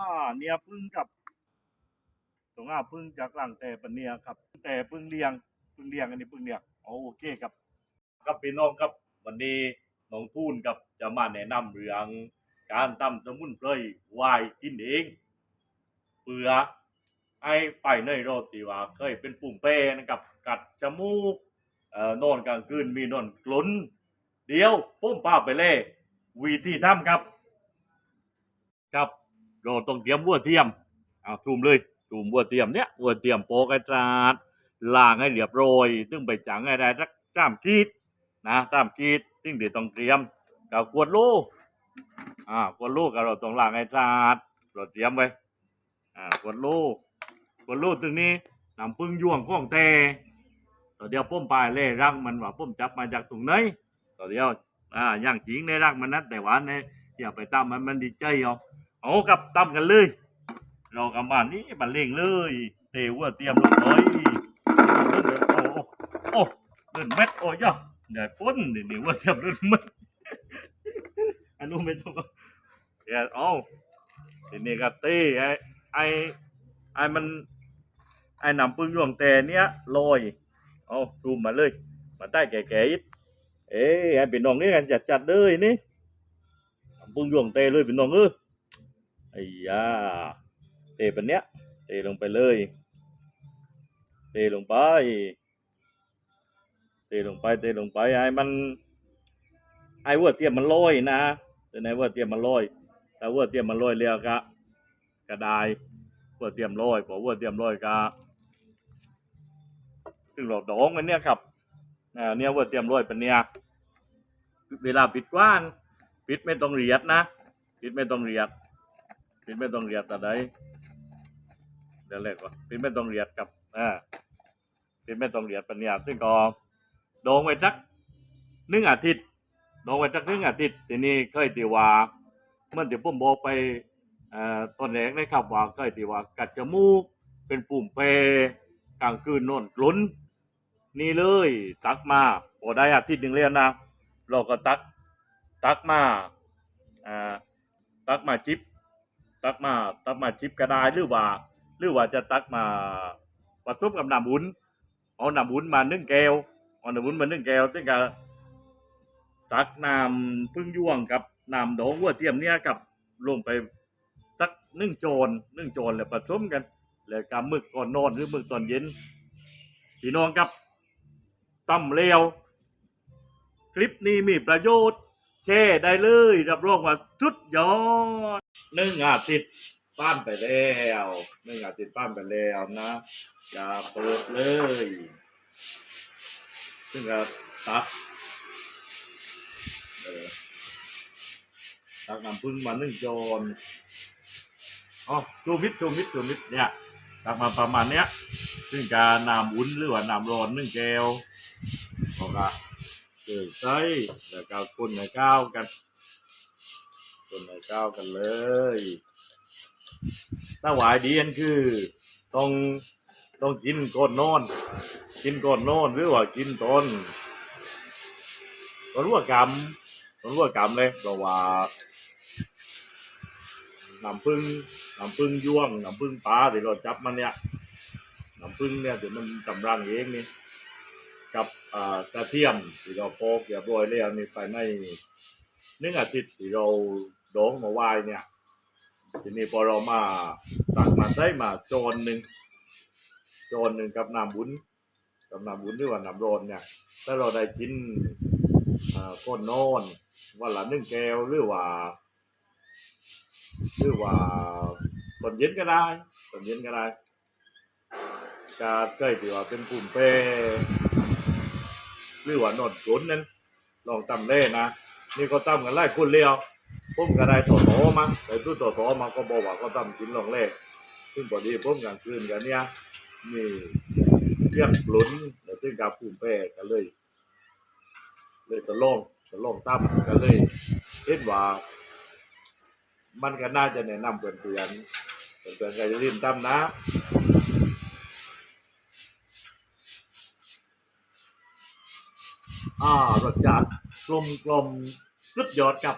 ่าเนี่ยพึ่งกับตรงอ่าพึ่งจากหลังแต่ปะเนี่ยครับ แต่พึ่งเลี้ยงพึ่งเลี้ยงอันนี้พึ่งเลี้ยงโอเคครับครับพี่น้องครับ วันนี้น้องทูนกับจะมาแนะนำเรื่องการทำสมุนไพรวายกินเองเพื่อให้ไปในโรคที่ว่าเคยเป็นปุ่มเป้นะครับกัดจมูกเอ่อนอนกลางคืนมีนอนกลุนเดี๋ยวปุ้มป้าไปเล่วิธีทำครับ ครับ เราต้องเตรียมวัวเทียมเอาซูมเลยซูมวัวเทียมเนี้ยวัวเทียมโปกไอ้ตราดล้างให้เรียบร้อยซึ่งไปจังให้ได้สักสามกีดนะสามกีดซึ่งเดี๋ยวต้องเตรียมกับขวดลูกอ่าขวดลูกกับเราต้องล้างให้สะอาดเราเตรียมไว้อ่าขวดลูกขวดลูกตรงนี้น้ำพึ่งยวงข้องแต่ต่อเดียวป้มปลายเล่รังมันว่าป้มจับมาจากตรงไหนต่อเดียวอ่าย่างจิงในรังมันนั้นแต่ว่าในอย่าไปตามมันมันดีใจเอา เอากับตำกันเลย เรากับบ้านนี้บันเลงเลย เตวัวเตรียมลงเลยโอ้โอ้โอ้เดินเม็ดโอ้ยะเดี๋ยวพ้นเดี๋ยวว่าเตรียมเดินเม็ดอันนู้นไม่ต้องเดี๋ยวเอาทีนี้ก็เต้ไอ้ไอ้ไอมัน ไอ้หนำปึ้งยวงแต่เนี้ยลอยเอาซูมมาเลยมาใต้แก่ๆอีกเอ้ยไอ้เป็นน้องนี่กันจัดๆเลยนี่ปึ้งยวงเตเลยเป็นน้องเออ อ้ยาเทแบบเนี้ยเทลงไปเลยเทลงไปเทลงไปเทลงไปไอ้มัน ไอ้วัวเทียมมันลอยนะแต่ไหนวัวเทียมมันลอยแต่วัวเทียมมันลอยเรียกกะกระไดวัวเทียมลอยพอวัวเทียมลอยกะซึ่งหลอกดองอันเนี้ยครับอ่าเนี่ยวัวเทียมลอยเป็นเนี้ยเวลาปิดกว้านปิดไม่ต้องเรียดนะปิดไม่ต้องเรียด ปิดไม่ต้องเรียดแต่ใดเดี๋ยวเล็กว่าปิดไม่ต้องเรียดกับอ่าปิดไม่ต้องเรียดปัญญาซึ่งก็โดงไว้สักหนึ่งอาทิตย์โดงไว้สักหนึ่งอาทิตย์ทีนี้เคยตีว่าเมื่อเดี๋ยวผมบอกไปเอ่อตอนแรกนะครับว่าเคยตีว่ากัดจมูกเป็นปุ่มเปกลางคืนนอนกลุ้นนี่เลยตักมาพอได้อาทิตย์หนึ่งแล้วนะ เราก็ตักตักมาอ่าตักมาจิบ ตักมาตักมาชิปก็ได้หรือว่า หรือว่าจะตักมาผสมกับน้ำบุญเอาน้ำบุญมานึ่งแก้วเอาน้ำบุญมานึ่งแก้วซึ่งก็ตักน้ำพึ่งยวงกับน้ำดองวัวเทียมเนี่ยกับลงไปสักนึ่งโจรนึ่งโจรแล้วผสมกัน แล้วกับมึกก่อนนอนหรือมึกตอนเย็นพี่น้องครับตำเร็วคลิปนี้มีประโยชน์ แชร์ได้เลยรับรองว่าสุดยอดหนึ่งอาทิตย์ป้านไปแล้วหนึ่งอาทิตย์ป้านไปแล้วนะอย่าเปิดเลย ซึ่งก็ตักตักน้ำพึ่งมาหนึ่งโจนอ๋อชูมิดชูมิดชูมิดเนี่ยตักมาประมาณเนี้ยซึ่งการน้ำวุ้นหรือว่าน้ำร้อนหนึ่งแก้วบอกว่า เกยใส่แล้วก็คนในก้าวกัน คนในก้าวกันเลยถ้าหวายดีอันคือต้องต้องกินก่อนนอน กินก่อนนอนหรือว่ากินตอนตอนรั่วกรรมตอนรั่วกรรมเลยเพราะว่าน้ำพึ่งน้ำพึ่งย่วงน้ำพึ่งปลาที่เราจับมันเนี่ยน้ำพึ่งเนี่ยเดี๋ยวมันกำรังเองนี่ กับอ่ากระเทียมที่เราโปอกเรียบร้อยแล้วนี่ไปในหนึ่งอาทิตย์ที่เราดองมาไหว้เนี่ย ทีนี้พอเรามาตักมาได้มาโจนหนึ่งโจนหนึ่งกับน้ำบุญกับน้ำบุญหรือว่าน้ำร้อนเนี่ย ถ้าเราได้กินอ่าก้นนอนวันละหนึ่งแก้วหรือว่า หรือว่าตอนเย็นก็ได้ตอนเย็นก็ได้ จะเคยที่ว่าเป็นกลุ่มเป้ หรือว่านอนกลนนั้นลองตำเล่นะนี่ก็ตั้มกันไล่คุณเลี้ยวผมก็ไดต่อต่อมาแต่ตู้ต่อต่อมาก็บอกว่าก็ตั้มกินลองเล่ซึ่งพอดีผมกลางคืนกันเนี่ยนี่เครื่องปลุนแล้วซึ่งกับภูมิแพ้กันเลย เลยตะลองตะลองตั้มกันเลยเห็นว่า มันก็น่าจะแนะนำเพื่อนเพื่อนเพื่อนเพื่อนๆก็จะรีบตั้มนะ อ่ารสชาติกลมกลมๆสุดยอดกับ